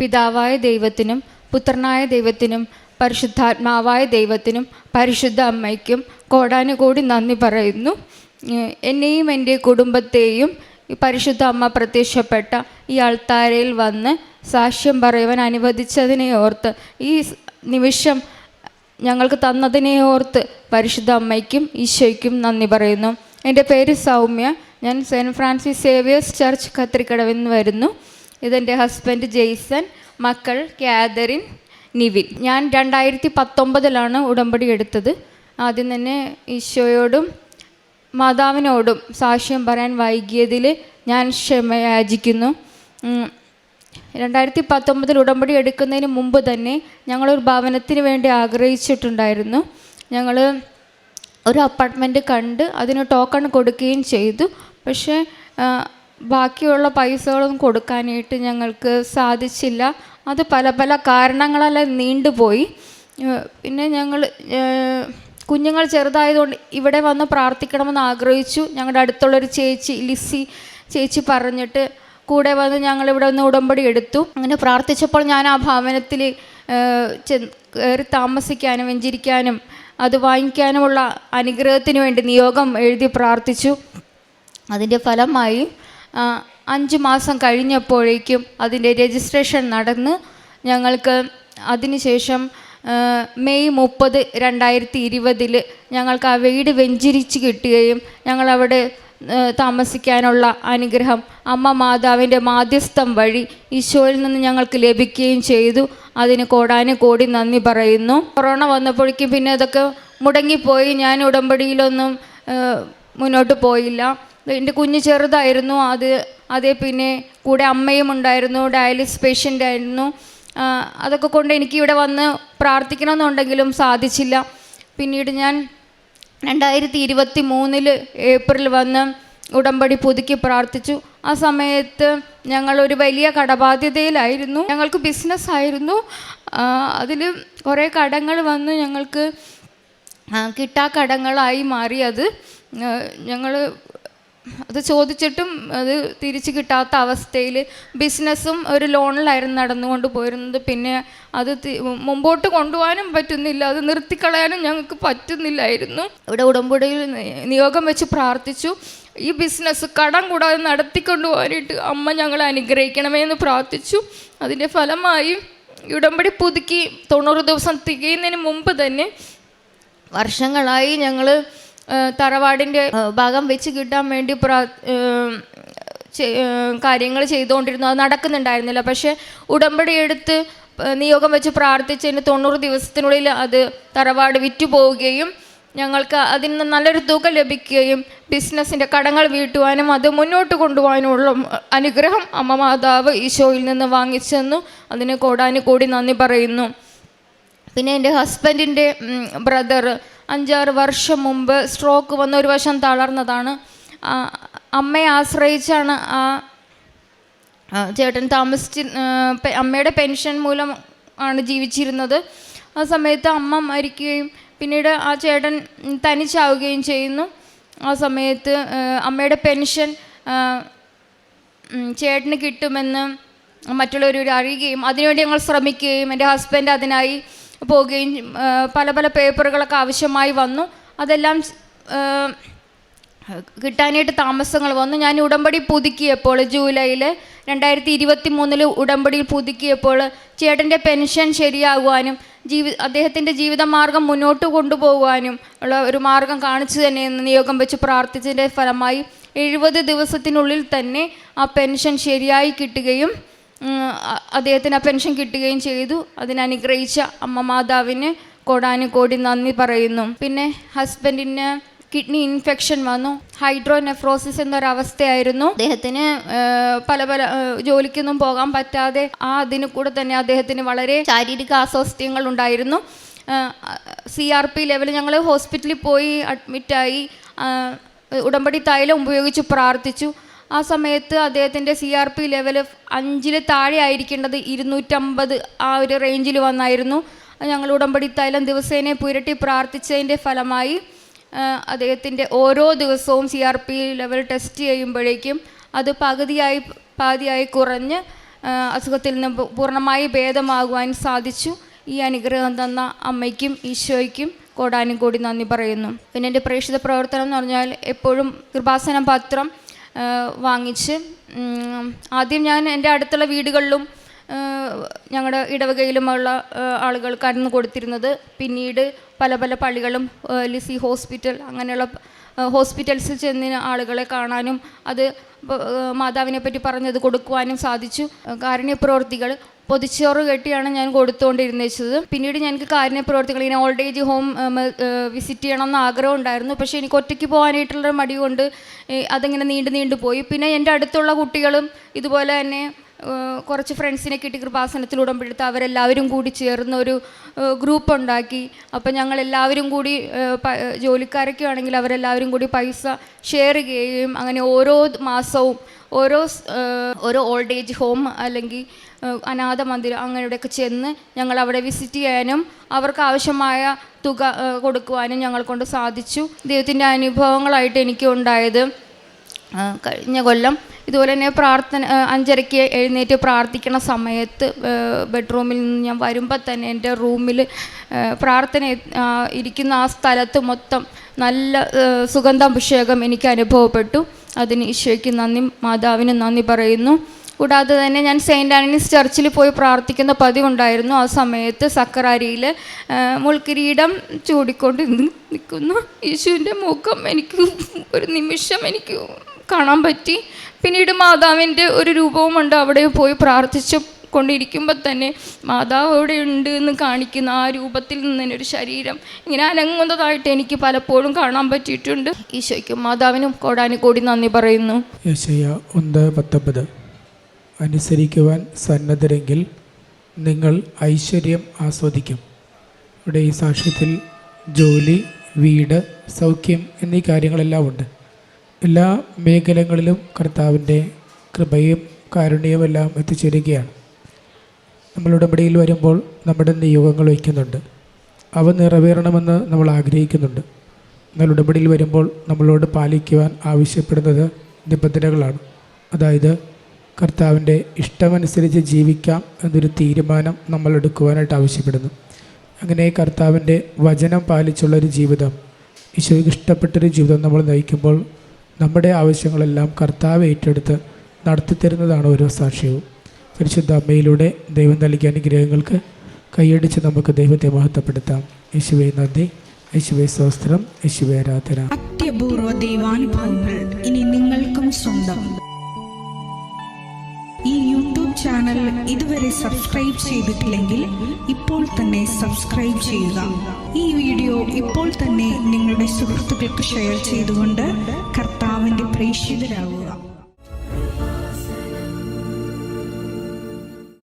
പിതാവായ ദൈവത്തിനും പുത്രനായ ദൈവത്തിനും പരിശുദ്ധാത്മാവായ ദൈവത്തിനും പരിശുദ്ധ അമ്മയ്ക്കും കോടാനുകൂടി നന്ദി പറയുന്നു. എന്നെയും എന്റെ കുടുംബത്തെയും പരിശുദ്ധ അമ്മ പ്രത്യക്ഷപ്പെട്ട ഈ അൾത്താരയിൽ വന്ന് സാക്ഷ്യം പറയുവാൻ അനുവദിച്ചതിനെ ഓർത്ത് ഈ നിമിഷം ഞങ്ങൾക്ക് തന്നതിനെ ഓർത്ത് പരിശുദ്ധ അമ്മയ്ക്കും ഈശോയ്ക്കും നന്ദി പറയുന്നു. എന്റെ പേര് സൗമ്യ. ഞാൻ സെന്റ് ഫ്രാൻസിസ് സേവിയേഴ്സ് ചർച്ച് കത്രിക്കടവിൽ നിന്ന് വരുന്നു. ഇതെന്റെ ഹസ്ബൻഡ് ജെയ്സൺ മക്കൾ കാതറിൻ നിവിൻ. ഞാൻ രണ്ടായിരത്തി പത്തൊമ്പതിലാണ് ഉടമ്പടി എടുത്തത്. ആദ്യം തന്നെ ഈശോയോടും മാതാവിനോടും സാക്ഷ്യം പറയാൻ വൈകിയതിൽ ഞാൻ ക്ഷമയാചിക്കുന്നു. രണ്ടായിരത്തി പത്തൊമ്പതിൽ ഉടമ്പടി എടുക്കുന്നതിന് മുമ്പ് തന്നെ ഞങ്ങളൊരു ഭവനത്തിന് വേണ്ടി ആഗ്രഹിച്ചിട്ടുണ്ടായിരുന്നു. ഞങ്ങൾ ഒരു അപ്പാർട്ട്മെന്റ് കണ്ട് അതിന് ടോക്കൺ കൊടുക്കുകയും ചെയ്തു. പക്ഷേ ബാക്കിയുള്ള പൈസകളൊന്നും കൊടുക്കാനായിട്ട് ഞങ്ങൾക്ക് സാധിച്ചില്ല. അത് പല പല കാരണങ്ങളെല്ലാം നീണ്ടുപോയി. പിന്നെ ഞങ്ങൾ കുഞ്ഞുങ്ങൾ ചെറുതായതുകൊണ്ട് ഇവിടെ വന്ന് പ്രാർത്ഥിക്കണമെന്ന് ആഗ്രഹിച്ചു. ഞങ്ങളുടെ അടുത്തുള്ളൊരു ചേച്ചി ലിസി ചേച്ചി പറഞ്ഞിട്ട് കൂടെ വന്ന് ഞങ്ങൾ ഇവിടെ വന്ന് ഉടമ്പടി എടുത്തു. അങ്ങനെ പ്രാർത്ഥിച്ചപ്പോൾ ഞാൻ ആ ഭവനത്തിൽ കയറി താമസിക്കാനും വെഞ്ചിരിക്കാനും അത് വാങ്ങിക്കാനുമുള്ള അനുഗ്രഹത്തിന് വേണ്ടി നിയോഗം എഴുതി പ്രാർത്ഥിച്ചു. അതിന്റെ ഫലമായി അഞ്ച് മാസം കഴിഞ്ഞപ്പോഴേക്കും അതിന്റെ രജിസ്ട്രേഷൻ നടന്ന് ഞങ്ങൾക്ക് അതിനുശേഷം മെയ് മുപ്പത് രണ്ടായിരത്തി ഇരുപതിൽ ഞങ്ങൾക്ക് ആ വീട് വെഞ്ചിരിച്ച് കിട്ടുകയും ഞങ്ങളവിടെ താമസിക്കാനുള്ള അനുഗ്രഹം അമ്മ മാതാവിന്റെ മാധ്യസ്ഥം വഴി ഈശോയിൽ നിന്ന് ഞങ്ങൾക്ക് ലഭിക്കുകയും ചെയ്തു. അതിന് കോടാനും കോടി നന്ദി പറയുന്നു. കൊറോണ വന്നപ്പോഴേക്കും പിന്നെ അതൊക്കെ മുടങ്ങിപ്പോയി. ഞാൻ ഉടമ്പടിയിലൊന്നും മുന്നോട്ട് പോയില്ല. എന്റെ കുഞ്ഞ് ചെറുതായിരുന്നു. അത് അതേ പിന്നെ കൂടെ അമ്മയും ഉണ്ടായിരുന്നു ഡയാലിസിസ് പേഷ്യന്റ് ആയിരുന്നു. അതൊക്കെ കൊണ്ട് എനിക്ക് ഇവിടെ വന്ന് പ്രാർത്ഥിക്കണമെന്നുണ്ടെങ്കിലും സാധിച്ചില്ല. പിന്നീട് ഞാൻ രണ്ടായിരത്തി ഇരുപത്തി മൂന്നിൽ ഏപ്രിൽ വന്ന് ഉടമ്പടി പുതുക്കി പ്രാർത്ഥിച്ചു. ആ സമയത്ത് ഞങ്ങൾ ഒരു വലിയ കടബാധ്യതയിലായിരുന്നു. ഞങ്ങൾക്ക് ബിസിനസ് ആയിരുന്നു. അതിൽ കുറേ കടങ്ങൾ വന്ന് ഞങ്ങൾക്ക് കിട്ടാ കടങ്ങളായി മാറി. അത് ഞങ്ങൾ അത് ചോദിച്ചിട്ടും അത് തിരിച്ചു കിട്ടാത്ത അവസ്ഥയിൽ ബിസിനസ്സും ഒരു ലോണിലായിരുന്നു നടന്നുകൊണ്ട് പോയിരുന്നത്. പിന്നെ അത് മുമ്പോട്ട് കൊണ്ടുപോകാനും പറ്റുന്നില്ല. അത് നിർത്തിക്കളയാനും ഞങ്ങൾക്ക് പറ്റുന്നില്ലായിരുന്നു. ഇവിടെ ഉടമ്പടിയിൽ നിയോഗം വെച്ച് പ്രാർത്ഥിച്ചു. ഈ ബിസിനസ് കടം കൂടാതെ നടത്തിക്കൊണ്ടു പോകാനായിട്ട് അമ്മ ഞങ്ങളെ അനുഗ്രഹിക്കണമേ എന്ന് പ്രാർത്ഥിച്ചു. അതിന്റെ ഫലമായി ഉടമ്പടി പുതുക്കി തൊണ്ണൂറ് ദിവസം തികയുന്നതിന് മുമ്പ് തന്നെ വർഷങ്ങളായി ഞങ്ങൾ തറവാടിന്റെ ഭാഗം വെച്ച് കിട്ടാൻ വേണ്ടി പ്രാ കാര്യങ്ങൾ ചെയ്തുകൊണ്ടിരുന്നു. അത് നടക്കുന്നുണ്ടായിരുന്നില്ല. പക്ഷേ ഉടമ്പടി എടുത്ത് നിയോഗം വെച്ച് പ്രാർത്ഥിച്ചതിന് തൊണ്ണൂറ് ദിവസത്തിനുള്ളിൽ അത് തറവാട് വിറ്റു പോവുകയും ഞങ്ങൾക്ക് അതിൽ നിന്ന് നല്ലൊരു തുക ലഭിക്കുകയും ബിസിനസ്സിന്റെ കടങ്ങൾ വീട്ടുവാനും അത് മുന്നോട്ട് കൊണ്ടുപോകാനുമുള്ള അനുഗ്രഹം അമ്മ മാതാവ് ഈശോയിൽ നിന്ന് വാങ്ങിച്ചെന്നു അതിന് കോടാനു കൂടി നന്ദി പറയുന്നു. പിന്നെ എന്റെ ഹസ്ബൻഡിന്റെ ബ്രദർ അഞ്ചാറ് വർഷം മുമ്പ് സ്ട്രോക്ക് വന്ന ഒരു വശം തളർന്നതാണ്. അമ്മയെ ആശ്രയിച്ചാണ് ആ ചേട്ടൻ താമസിച്ച് അമ്മയുടെ പെൻഷൻ മൂലം ആണ് ജീവിച്ചിരുന്നത്. ആ സമയത്ത് അമ്മ മരിക്കുകയും പിന്നീട് ആ ചേട്ടൻ തനിച്ചാവുകയും ചെയ്യുന്നു. ആ സമയത്ത് അമ്മയുടെ പെൻഷൻ ചേട്ടന് കിട്ടുമെന്ന് മറ്റുള്ളവർ അറിയുകയും അതിനുവേണ്ടി ഞങ്ങൾ ശ്രമിക്കുകയും എന്റെ ഹസ്ബൻഡ് അതിനായി പോവുകയും പല പല പേപ്പറുകളൊക്കെ ആവശ്യമായി വന്നു. അതെല്ലാം കിട്ടാനായിട്ട് താമസങ്ങൾ വന്നു. ഞാൻ ഉടമ്പടി പുതുക്കിയപ്പോൾ ജൂലൈയിൽ രണ്ടായിരത്തി ഇരുപത്തി മൂന്നിൽ ഉടമ്പടിയിൽ പുതുക്കിയപ്പോൾ ചേട്ടന്റെ പെൻഷൻ ശരിയാകുവാനും ജീവി അദ്ദേഹത്തിന്റെ ജീവിതമാർഗം മുന്നോട്ട് കൊണ്ടുപോകുവാനും ഉള്ള ഒരു മാർഗം കാണിച്ചു തന്നെ നിയോഗം വെച്ച് പ്രാർത്ഥിച്ചതിന്റെ ഫലമായി എഴുപത് ദിവസത്തിനുള്ളിൽ തന്നെ ആ പെൻഷൻ ശരിയായി കിട്ടുകയും അദ്ദേഹത്തിന് ആ പെൻഷൻ കിട്ടുകയും ചെയ്തു. അതിനനുഗ്രഹിച്ച അമ്മ മാതാവിന് കോടാനുകോടി നന്ദി പറയുന്നു. പിന്നെ ഹസ്ബൻഡിന് കിഡ്നി ഇൻഫെക്ഷൻ വന്നു. ഹൈഡ്രോനെഫ്രോസിസ് എന്നൊരവസ്ഥയായിരുന്നു. അദ്ദേഹത്തിന് പല പല ജോലിക്കൊന്നും പോകാൻ പറ്റാതെ ആ അതിന് കൂടെ തന്നെ അദ്ദേഹത്തിന് വളരെ ശാരീരിക അസ്വാസ്ഥ്യങ്ങൾ ഉണ്ടായിരുന്നു. സി ആർ പി ലെവൽ ഞങ്ങൾ ഹോസ്പിറ്റലിൽ പോയി അഡ്മിറ്റായി. ഉടമ്പടി തൈലം ഉപയോഗിച്ച് പ്രാർത്ഥിച്ചു. ആ സമയത്ത് അദ്ദേഹത്തിന്റെ സി ആർ പി ലെവൽ അഞ്ചിൽ താഴെ ആയിരിക്കേണ്ടത് ഇരുന്നൂറ്റമ്പത് ആ ഒരു റേഞ്ചിൽ വന്നായിരുന്നു. ഞങ്ങൾ ഉടമ്പടി തൈലം ദിവസേന പുരട്ടി പ്രാർത്ഥിച്ചതിന്റെ ഫലമായി അദ്ദേഹത്തിന്റെ ഓരോ ദിവസവും C R P level test ചെയ്യുമ്പോഴേക്കും അത് പകുതിയായി പാതിയായി കുറഞ്ഞ് അസുഖത്തിൽ നിന്ന് പൂർണമായി ഭേദമാകുവാൻ സാധിച്ചു. ഈ അനുഗ്രഹം തന്ന അമ്മയ്ക്കും ഈശോയ്ക്കും കോടാനും കൂടി നന്ദി പറയുന്നു. പിന്നെ എന്റെ പ്രേക്ഷിത പ്രവർത്തനം എന്ന് പറഞ്ഞാൽ എപ്പോഴും കൃപാസന പത്രം വാങ്ങിച്ച് ആദ്യം ഞാൻ എന്റെ അടുത്തുള്ള വീടുകളിലും ഞങ്ങളുടെ ഇടവകയിലുമുള്ള ആളുകൾക്കായിരുന്നു കൊടുത്തിരുന്നത്. പിന്നീട് പല പല പള്ളികളും ലിസി ഹോസ്പിറ്റൽ അങ്ങനെയുള്ള ഹോസ്പിറ്റൽസിൽ ചെന്ന് ആളുകളെ കാണാനും അത് മാതാവിനെ പറ്റി പറഞ്ഞത് കൊടുക്കുവാനും സാധിച്ചു. കാരുണ്യ കാരുണ്യപ്രവർത്തികൾ പൊതിച്ചോറ് കെട്ടിയാണ് ഞാൻ കൊടുത്തുകൊണ്ടിരുന്നത്. പിന്നീട് ഞങ്ങൾക്ക് കാരുണ്യ പ്രവർത്തികൾ ഇങ്ങനെ ഓൾഡ് ഏജ് ഹോം വിസിറ്റ് ചെയ്യണം എന്ന് ആഗ്രഹം ഉണ്ടായിരുന്നു. പക്ഷേ എനിക്ക് ഒറ്റയ്ക്ക് പോകാനായിട്ടുള്ള മടി കൊണ്ട് അതിങ്ങനെ നീണ്ടു നീണ്ടു പോയി പിന്നെ എന്റെ അടുത്തുള്ള കുട്ടികളും ഇതുപോലെ തന്നെ കുറച്ച് ഫ്രണ്ട്സിനെ കിട്ടി കൃപാസനത്തിൽ ഉടമ്പെടുത്ത് അവരെല്ലാവരും കൂടി ചേർന്ന് ഒരു ഗ്രൂപ്പ് ഉണ്ടാക്കി അപ്പം ഞങ്ങൾ എല്ലാവരും കൂടി ജോലിക്കാരൊക്കെ ആണെങ്കിൽ അവരെല്ലാവരും കൂടി പൈസ ഷെയർ ചെയ്യുകയും അങ്ങനെ ഓരോ മാസവും ഓരോ ഓരോ ഓൾഡ് ഏജ് ഹോം അല്ലെങ്കിൽ അനാഥ മന്ദിരം അങ്ങനെയൊക്കെ ചെന്ന് ഞങ്ങൾ അവിടെ വിസിറ്റ് ചെയ്യാനും അവർക്ക് ആവശ്യമായ തുക കൊടുക്കുവാനും ഞങ്ങൾ കൊണ്ട് സാധിച്ചു. ദൈവത്തിന്റെ അനുഭവങ്ങളായിട്ട് എനിക്ക് ഉണ്ടായത് കഴിഞ്ഞ കൊല്ലം ഇതുപോലെ തന്നെ പ്രാർത്ഥന അഞ്ചരയ്ക്ക് എഴുന്നേറ്റ് പ്രാർത്ഥിക്കണ സമയത്ത് ബെഡ്റൂമിൽ നിന്ന് ഞാൻ വരുമ്പോൾ തന്നെ എന്റെ റൂമിൽ പ്രാർത്ഥന ഇരിക്കുന്ന ആ സ്ഥലത്ത് മൊത്തം നല്ല സുഗന്ധാഭിഷേകം എനിക്ക് അനുഭവപ്പെട്ടു. അതിന് ഈശോയ്ക്ക് നന്ദി മാതാവിന് നന്ദി പറയുന്നു. കൂടാതെ തന്നെ ഞാൻ സെയിന്റ് ആന്റണീസ് ചർച്ചിൽ പോയി പ്രാർത്ഥിക്കുന്ന പതിവുണ്ടായിരുന്നു. ആ സമയത്ത് സക്കറാരിയിൽ മുൾക്കിരീടം ചൂടിക്കൊണ്ട് നിൽക്കുന്ന. യേശുവിന്റെ മുഖം എനിക്ക് ഒരു നിമിഷം എനിക്ക് കാണാൻ പറ്റി. പിന്നീട് മാതാവിന്റെ ഒരു രൂപവുമുണ്ട് അവിടെ പോയി പ്രാർത്ഥിച്ചു കൊണ്ടിരിക്കുമ്പോൾ തന്നെ മാതാവ് അവിടെ ഉണ്ട് എന്ന് കാണിക്കുന്ന ആ രൂപത്തിൽ നിന്ന് തന്നെ ഒരു ശരീരം ഇങ്ങനെ അനങ്ങുന്നതായിട്ട് എനിക്ക് പലപ്പോഴും കാണാൻ പറ്റിയിട്ടുണ്ട്. ഈശോയ്ക്കും മാതാവിനും കോടാനുകോടി നന്ദി പറയുന്നു. ഒന്ന് പത്തൊമ്പത്. അനുസരിക്കുവാൻ സന്നദ്ധരെങ്കിൽ നിങ്ങൾ ഐശ്വര്യം ആസ്വദിക്കും. ഇവിടെ ഈ സാക്ഷ്യത്തിൽ ജോലി വീട് സൗഖ്യം എന്നീ കാര്യങ്ങളെല്ലാം ഉണ്ട്. എല്ലാ മേഖലകളിലും കർത്താവിന്റെ കൃപയും കാരുണ്യവും എല്ലാം എത്തിച്ചേരുകയാണ്. നമ്മളുടെ ഉടമ്പടിയിൽ വരുമ്പോൾ നമ്മുടെ നിയോഗങ്ങൾ വയ്ക്കുന്നുണ്ട്. അവ നിറവേറണമെന്ന് നമ്മൾ ആഗ്രഹിക്കുന്നുണ്ട്. എന്നാൽ ഉടമ്പടിയിൽ വരുമ്പോൾ നമ്മളോട് പാലിക്കുവാൻ ആവശ്യപ്പെടുന്നത് നിബന്ധനകളാണ്. അതായത് കർത്താവിന്റെ ഇഷ്ടമനുസരിച്ച് ജീവിക്കാം എന്നൊരു തീരുമാനം നമ്മൾ എടുക്കുവാനായിട്ട് ആവശ്യപ്പെടുന്നു. അങ്ങനെ കർത്താവിന്റെ വചനം പാലിച്ചുള്ളൊരു ജീവിതം ഈശോയ്ക്ക് ഇഷ്ടപ്പെട്ടൊരു ജീവിതം നമ്മൾ നയിക്കുമ്പോൾ നമ്മുടെ ആവശ്യങ്ങളെല്ലാം കർത്താവ് ഏറ്റെടുത്ത് നടത്തിത്തരുന്നതാണ് ഓരോ സാക്ഷ്യവും. പരിശുദ്ധ അമ്മയിലൂടെ ദൈവം നൽകിയ അനുഗ്രഹങ്ങൾക്ക് കൈയടിച്ച് നമുക്ക് ദൈവത്തെ മഹത്വപ്പെടുത്താം. യേശുവെ നന്ദി. യേശുവെ സ്വസ്ത്രം യേശുവെ ആരാധന. അത്യപൂർവ ദൈവാനുഭവങ്ങൾ ഇനി നിങ്ങൾക്കും സ്വന്തം. ഈ യൂട്യൂബ് ചാനൽ ഇതുവരെ സബ്സ്ക്രൈബ് ചെയ്തിട്ടില്ലെങ്കിൽ ഇപ്പോൾ തന്നെ സബ്സ്ക്രൈബ് ചെയ്യുക. ഈ വീഡിയോ ഇപ്പോൾ തന്നെ നിങ്ങളുടെ സുഹൃത്തുക്കൾക്ക് ഷെയർ ചെയ്തുകൊണ്ട് കർത്താവിന്റെ പ്രേക്ഷിതരാകുക